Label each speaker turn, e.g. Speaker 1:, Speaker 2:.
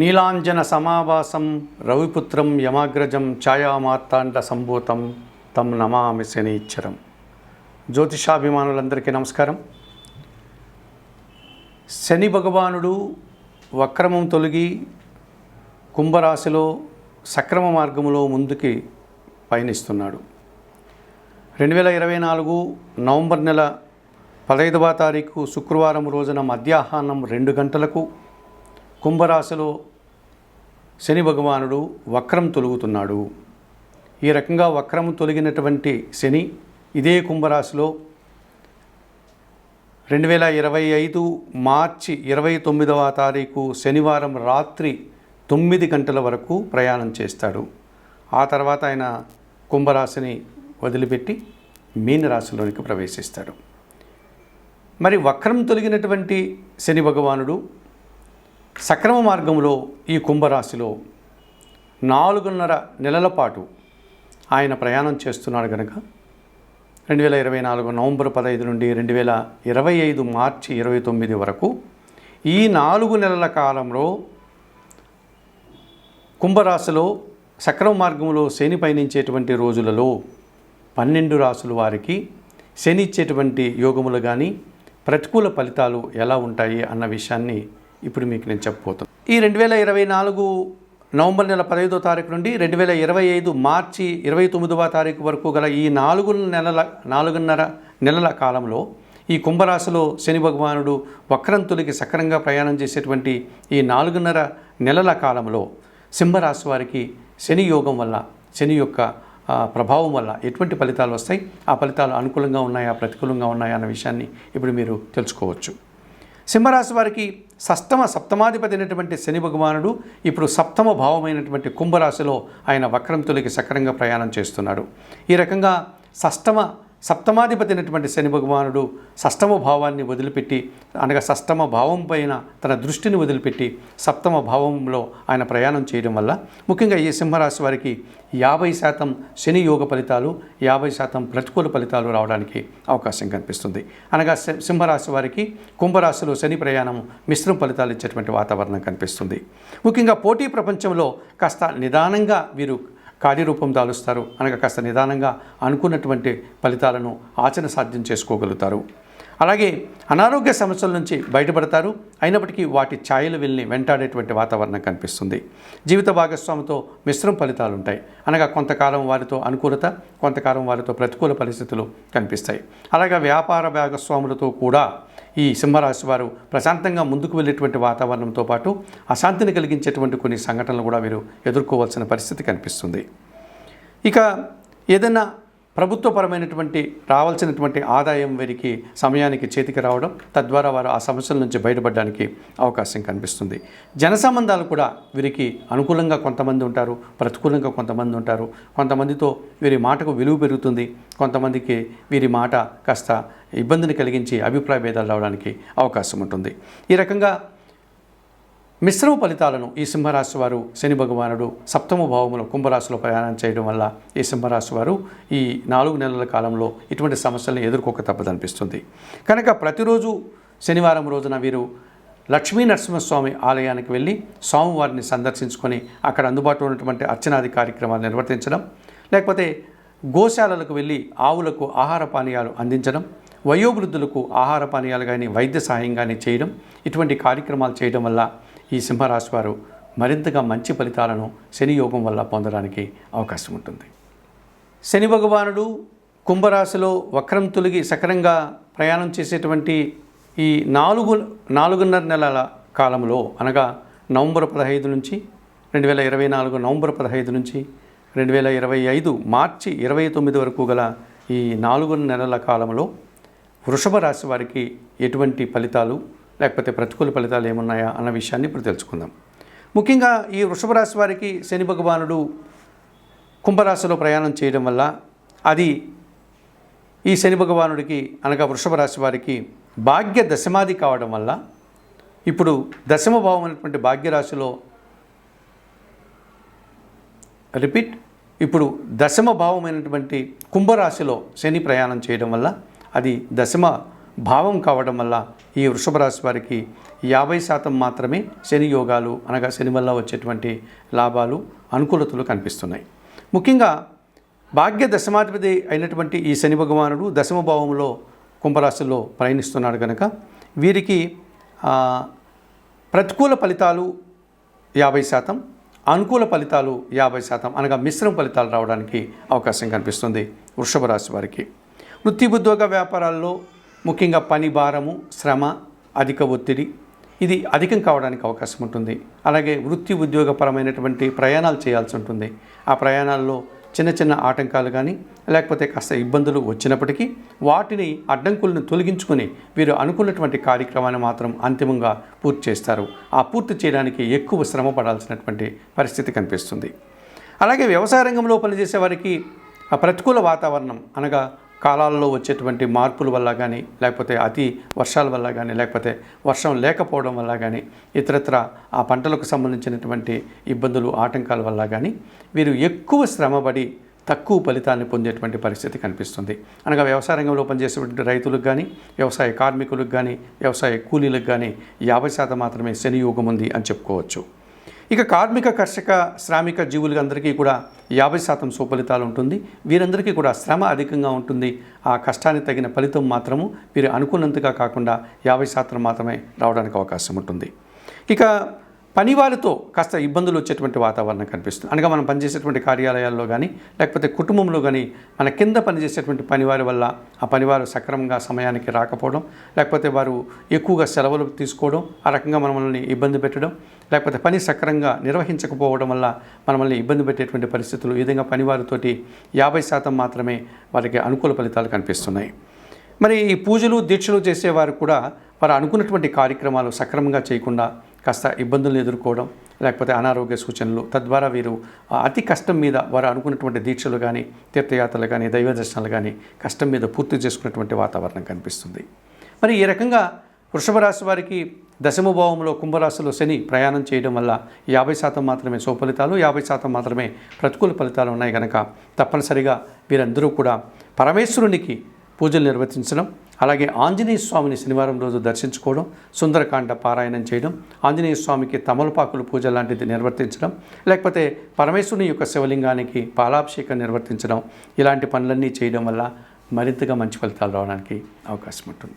Speaker 1: నీలాంజన సమావాసం రవిపుత్రం యమాగ్రజం ఛాయామార్తాండ సంభూతం తం నమామి శనీశ్వరం జ్యోతిషాభిమానులందరికీ నమస్కారం. శని భగవానుడు వక్రమం తొలగి కుంభరాశిలో సక్రమ మార్గములో ముందుకి పయనిస్తున్నాడు. రెండు వేల ఇరవై నాలుగు నవంబర్ నెల పదహైదవ తారీఖు శుక్రవారం రోజున మధ్యాహ్నం రెండు గంటలకు కుంభరాశిలో శని భగవానుడు వక్రం తొలుగుతున్నాడు. ఈ రకంగా వక్రం తొలగినటువంటి శని ఇదే కుంభరాశిలో రెండు వేల ఇరవై ఐదు మార్చి ఇరవై తొమ్మిదవ తారీఖు శనివారం రాత్రి తొమ్మిది గంటల వరకు ప్రయాణం చేస్తాడు. ఆ తర్వాత ఆయన కుంభరాశిని వదిలిపెట్టి మీనరాశిలోనికి ప్రవేశిస్తాడు. మరి వక్రం తొలగినటువంటి శని భగవానుడు సక్రమ మార్గంలో ఈ కుంభరాశిలో నాలుగున్నర నెలల పాటు ఆయన ప్రయాణం చేస్తున్నాడు కనుక రెండు వేల ఇరవై నాలుగు నవంబర్ పదహైదు నుండి రెండు వేల ఇరవై ఐదు మార్చి ఇరవై తొమ్మిది వరకు ఈ నాలుగు నెలల కాలంలో కుంభరాశిలో సక్రమ మార్గంలో శని పయనించేటువంటి రోజులలో పన్నెండు రాసుల వారికి శని ఇచ్చేటువంటి యోగములు కానీ ప్రతికూల ఫలితాలు ఎలా ఉంటాయి అన్న విషయాన్ని ఇప్పుడు మీకు నేను చెప్పబోతాను ఈ రెండు వేల ఇరవై నాలుగు నవంబర్ నెల పదహైదో తారీఖు నుండి రెండు వేల ఇరవై ఐదు మార్చి ఇరవై తొమ్మిదవ తారీఖు వరకు గల ఈ నాలుగు నెలల నాలుగున్నర నెలల కాలంలో ఈ కుంభరాశిలో శని భగవానుడు వక్రంతులకి సక్రంగా ప్రయాణం చేసేటువంటి ఈ నాలుగున్నర నెలల కాలంలో సింహరాశి వారికి శని యోగం వల్ల శని యొక్క ప్రభావం వల్ల ఎటువంటి ఫలితాలు వస్తాయి? ఆ ఫలితాలు అనుకూలంగా ఉన్నాయా? ప్రతికూలంగా ఉన్నాయా? అన్న విషయాన్ని ఇప్పుడు మీరు తెలుసుకోవచ్చు. సింహరాశి వారికి షష్టమ సప్తమాధిపతి అయినటువంటి శని భగవానుడు ఇప్పుడు సప్తమ భావమైనటువంటి కుంభరాశిలో ఆయన వక్రం తొలికి సక్రంగా ప్రయాణం చేస్తున్నాడు. ఈ రకంగా సష్టమ సప్తమాధిపతి అయినటువంటి శని భగవానుడు షష్టమ భావాన్ని వదిలిపెట్టి అనగా షష్టమ భావం పైన తన దృష్టిని వదిలిపెట్టి సప్తమ భావంలో ఆయన ప్రయాణం చేయడం వల్ల ముఖ్యంగా ఈ సింహరాశి వారికి యాభై శాతం శని యోగ ఫలితాలు యాభై శాతం ప్రతికూల ఫలితాలు రావడానికి అవకాశం కనిపిస్తుంది. అనగా సింహరాశి వారికి కుంభరాశిలో శని ప్రయాణం మిశ్రమ ఫలితాలు ఇచ్చేటువంటి వాతావరణం కనిపిస్తుంది. ముఖ్యంగా పోటీ ప్రపంచంలో కాస్త నిదానంగా వీరు కార్యరూపం దాలుస్తారు. అనగా కాస్త నిదానంగా అనుకున్నటువంటి ఫలితాలను ఆచరణ సాధ్యం చేసుకోగలుగుతారు. అలాగే అనారోగ్య సమస్యల నుంచి బయటపడతారు. అయినప్పటికీ వాటి ఛాయలు వెళ్ళి వెంటాడేటువంటి వాతావరణం కనిపిస్తుంది. జీవిత భాగస్వామితో మిశ్రమ ఫలితాలు ఉంటాయి అనగా కొంతకాలం వారితో అనుకూలత కొంతకాలం వారితో ప్రతికూల పరిస్థితులు కనిపిస్తాయి. అలాగే వ్యాపార భాగస్వాములతో కూడా ఈ సింహరాశి వారు ప్రశాంతంగా ముందుకు వెళ్ళేటువంటి వాతావరణంతో పాటు అశాంతిని కలిగించేటువంటి కొన్ని సంఘటనలు కూడా వీరు ఎదుర్కోవాల్సిన పరిస్థితి కనిపిస్తుంది. ఇక ఏదైనా ప్రభుత్వపరమైనటువంటి రావాల్సినటువంటి ఆదాయం వీరికి సమయానికి చేతికి రావడం తద్వారా వారు ఆ సమస్యల నుంచి బయటపడడానికి అవకాశం కనిపిస్తుంది. జన సంబంధాలు కూడా వీరికి అనుకూలంగా కొంతమంది ఉంటారు ప్రతికూలంగా కొంతమంది ఉంటారు. కొంతమందితో వీరి మాటకు విలువ పెరుగుతుంది. కొంతమందికి వీరి మాట కాస్త ఇబ్బందిని కలిగించి అభిప్రాయ భేదాలు రావడానికి అవకాశం ఉంటుంది. ఈ రకంగా మిశ్రమ ఫలితాలను ఈ సింహరాశి వారు శని భగవానుడు సప్తమ భావములో కుంభరాశిలో ప్రయాణం చేయడం వల్ల ఈ సింహరాశి వారు ఈ నాలుగు నెలల కాలంలో ఇటువంటి సమస్యలను ఎదుర్కోక తప్పదనిపిస్తుంది. కనుక ప్రతిరోజు శనివారం రోజున వీరు లక్ష్మీ నరసింహస్వామి ఆలయానికి వెళ్ళి స్వామివారిని సందర్శించుకొని అక్కడ అందుబాటులో ఉన్నటువంటి అర్చనాది కార్యక్రమాలు నిర్వర్తించడం లేకపోతే గోశాలలకు వెళ్ళి ఆవులకు ఆహార పానీయాలు అందించడం వయోవృద్ధులకు ఆహార పానీయాలు కానీ వైద్య సహాయం కానీ చేయడం ఇటువంటి కార్యక్రమాలు చేయడం వల్ల ఈ సింహరాశి వారు మరింతగా మంచి ఫలితాలను శని యోగం వల్ల పొందడానికి అవకాశం ఉంటుంది. శని భగవానుడు కుంభరాశిలో వక్రం తొలగి సక్రంగా ప్రయాణం చేసేటువంటి ఈ నాలుగు నాలుగున్నర నెలల కాలంలో అనగా నవంబర్ పదహైదు నుంచి రెండు వేల ఇరవై నాలుగు నవంబర్ పదహైదు నుంచి రెండు వేల ఇరవై ఐదు మార్చి ఇరవై తొమ్మిది వరకు గల ఈ నాలుగు నెలల కాలంలో వృషభ రాశి వారికి ఎటువంటి ఫలితాలు లేకపోతే ప్రతికూల ఫలితాలు ఏమున్నాయా అన్న విషయాన్ని ఇప్పుడు తెలుసుకుందాం. ముఖ్యంగా ఈ వృషభ రాశి వారికి శని భగవానుడు కుంభరాశిలో ప్రయాణం చేయడం వల్ల అది ఈ శని భగవానుడికి అనగా వృషభ రాశి వారికి భాగ్య దశమాది కావడం వల్ల ఇప్పుడు దశమ భావం అనేటువంటి భాగ్యరాశిలో రిపీట్ ఇప్పుడు దశమ భావమైనటువంటి కుంభరాశిలో శని ప్రయాణం చేయడం వల్ల అది దశమ భావం కావడం వల్ల ఈ వృషభ రాశి వారికి యాభై శాతం మాత్రమే శని యోగాలు అనగా శని వల్ల వచ్చేటువంటి లాభాలు అనుకూలతలు కనిపిస్తున్నాయి. ముఖ్యంగా భాగ్య దశమాధిపతి అయినటువంటి ఈ శని భగవానుడు దశమ భావంలో కుంభరాశిలో ప్రయాణిస్తున్నాడు కనుక వీరికి ప్రతికూల ఫలితాలు యాభై శాతం అనుకూల ఫలితాలు యాభై శాతం అనగా మిశ్రమ ఫలితాలు రావడానికి అవకాశం కనిపిస్తుంది వృషభ రాశి వారికి. వృత్తి ఉద్యోగ వ్యాపారాల్లో ముఖ్యంగా పని భారము శ్రమ అధిక ఒత్తిడి ఇది అధికం కావడానికి అవకాశం ఉంటుంది. అలాగే వృత్తి ఉద్యోగపరమైనటువంటి ప్రయాణాలు చేయాల్సి ఉంటుంది. ఆ ప్రయాణాల్లో చిన్న చిన్న ఆటంకాలు కానీ లేకపోతే కాస్త ఇబ్బందులు వచ్చినప్పటికీ వాటిని అడ్డంకులను తొలగించుకొని వీరు అనుకున్నటువంటి కార్యక్రమాన్ని మాత్రం అంతిమంగా పూర్తి చేస్తారు. ఆ పూర్తి చేయడానికి ఎక్కువ శ్రమ పడాల్సినటువంటి పరిస్థితి కనిపిస్తుంది. అలాగే వ్యవసాయ రంగంలో పనిచేసే వారికి ఆ ప్రతికూల వాతావరణం అనగా కాలాల్లో వచ్చేటువంటి మార్పుల వల్ల కానీ లేకపోతే అతి వర్షాల వల్ల కానీ లేకపోతే వర్షం లేకపోవడం వల్ల కానీ ఇతరత్ర ఆ పంటలకు సంబంధించినటువంటి ఇబ్బందులు ఆటంకాల వల్ల కానీ వీరు ఎక్కువ శ్రమపడి తక్కువ ఫలితాన్ని పొందేటువంటి పరిస్థితి కనిపిస్తుంది. అనగా వ్యవసాయ రంగంలో పనిచేసేటువంటి రైతులకు కానీ వ్యవసాయ కార్మికులకు కానీ వ్యవసాయ కూలీలకు కానీ యాభై శాతం మాత్రమే శని యోగం ఉంది అని చెప్పుకోవచ్చు. ఇక కార్మిక కర్షక శ్రామిక జీవులందరికీ కూడా యాభై శాతం సుఫలితాలు ఉంటుంది. వీరందరికీ కూడా శ్రమ అధికంగా ఉంటుంది. ఆ కష్టానికి తగిన ఫలితం మాత్రము వీరు అనుకున్నంతగా కాకుండా యాభై శాతం మాత్రమే రావడానికి అవకాశం ఉంటుంది. ఇక పనివారితో కాస్త ఇబ్బందులు వచ్చేటువంటి వాతావరణం కనిపిస్తుంది. అనగా మనం పనిచేసేటువంటి కార్యాలయాల్లో కానీ లేకపోతే కుటుంబంలో కానీ మన కింద పనిచేసేటువంటి పనివారి వల్ల ఆ పనివారు సక్రమంగా సమయానికి రాకపోవడం లేకపోతే వారు ఎక్కువగా సెలవులు తీసుకోవడం ఆ రకంగా మనల్ని ఇబ్బంది పెట్టడం లేకపోతే పని సక్రమంగా నిర్వహించకపోవడం వల్ల మనల్ని ఇబ్బంది పెట్టేటువంటి పరిస్థితులు ఈ విధంగా పనివారితోటి యాభై శాతం మాత్రమే వారికి అనుకూల ఫలితాలు కనిపిస్తున్నాయి. మరి ఈ పూజలు దీక్షలు చేసేవారు కూడా వారు అనుకున్నటువంటి కార్యక్రమాలు సక్రమంగా చేయకుండా కాస్త ఇబ్బందులను ఎదుర్కోవడం లేకపోతే అనారోగ్య సూచనలు తద్వారా వీరు అతి కష్టం మీద వారు అనుకున్నటువంటి దీక్షలు కానీ తీర్థయాత్రలు కానీ దైవ దర్శనాలు కానీ కష్టం మీద పూర్తి చేసుకున్నటువంటి వాతావరణం కనిపిస్తుంది. మరి ఈ రకంగా వృషభ రాశి వారికి దశమభావంలో కుంభరాశిలో శని ప్రయాణం చేయడం వల్ల యాభై శాతం మాత్రమే సుఫలితాలు యాభై శాతం మాత్రమే ప్రతికూల ఫలితాలు ఉన్నాయి కనుక తప్పనిసరిగా వీరందరూ కూడా పరమేశ్వరునికి పూజలు నిర్వర్తించడం అలాగే ఆంజనేయ స్వామిని శనివారం రోజు దర్శించుకోవడం సుందరకాండ పారాయణం చేయడం ఆంజనేయ స్వామికి తమలపాకులు పూజ లాంటిది నిర్వర్తించడం లేకపోతే పరమేశ్వరుని యొక్క శివలింగానికి పాలాభిషేకం నిర్వర్తించడం ఇలాంటి పనులన్నీ చేయడం వల్ల మరింతగా మంచి ఫలితాలు రావడానికి అవకాశం ఉంటుంది.